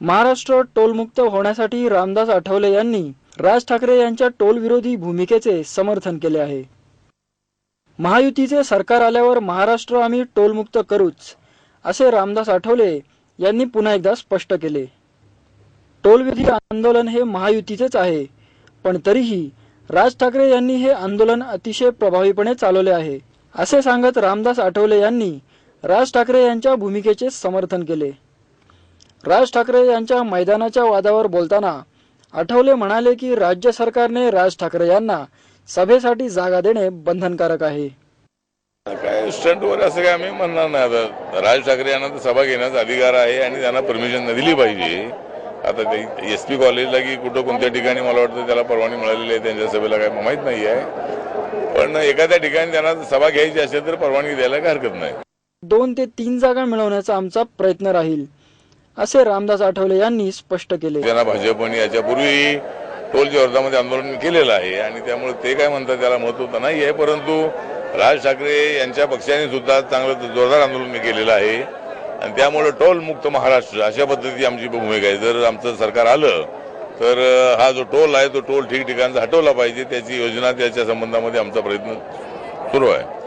महाराष्ट्र टोलमुक्त होण्यासाठी रामदास आठवले यांनी राज ठाकरे यांच्या टोल विरोधी भूमिकेचे समर्थन केले आहे. महायुतीचे सरकार आल्यावर महाराष्ट्र आम्ही टोलमुक्त करूच असे रामदास आठवले यांनी पुन्हा एकदा स्पष्ट केले. टोलविरोधी आंदोलन हे महायुतीचेच आहे पण तरीही राज ठाकरे यांनी हे आंदोलन अतिशय प्रभावीपणे चालवले आहे असे सांगत रामदास आठवले यांनी राज ठाकरे यांच्या भूमिकेचे समर्थन केले. राज ठाकरे यांच्या मैदानाच्या वादावर बोलताना आठवले म्हणाले की राज्य सरकारने राज ठाकरे यांना सभेसाठी जागा देणे बंधनकारक आहे. काय स्टंटवर असं काय आम्ही म्हणणार नाही. आता राज ठाकरे यांना तर सभा घेण्याचा अधिकार आहे आणि त्यांना परमिशन दिली पाहिजे. आता ते एस पी कॉलेजला की कुठं कोणत्या ठिकाणी मला वाटतं त्याला परवानगी मिळालेली आहे त्यांच्या सभेला काय माहीत नाही आहे. पण एखाद्या ठिकाणी त्यांना सभा घ्यायची असेल तर परवानगी द्यायला काही हरकत नाही. दोन ते तीन जागा मिळवण्याचा आमचा प्रयत्न राहील. असे रामदास आठवले यांनी स्पष्ट केले. त्यांना भाजपने याच्यापूर्वी टोलच्या विरोधामध्ये आंदोलन केलेलं आहे आणि त्यामुळे ते काय म्हणतात त्याला महत्त्व तर नाही आहे परंतु राज ठाकरे यांच्या पक्षाने सुद्धा चांगलं जोरदार आंदोलन केलेलं आहे. आणि त्यामुळे टोल मुक्त महाराष्ट्र अशा पद्धतीची आमची भूमिका आहे. जर आमचं सरकार आलं तर हा जो टोल आहे तो टोल ठिकठिकाणचा हटवला पाहिजे. त्याची योजना त्याच्या संबंधामध्ये आमचा प्रयत्न सुरू आहे.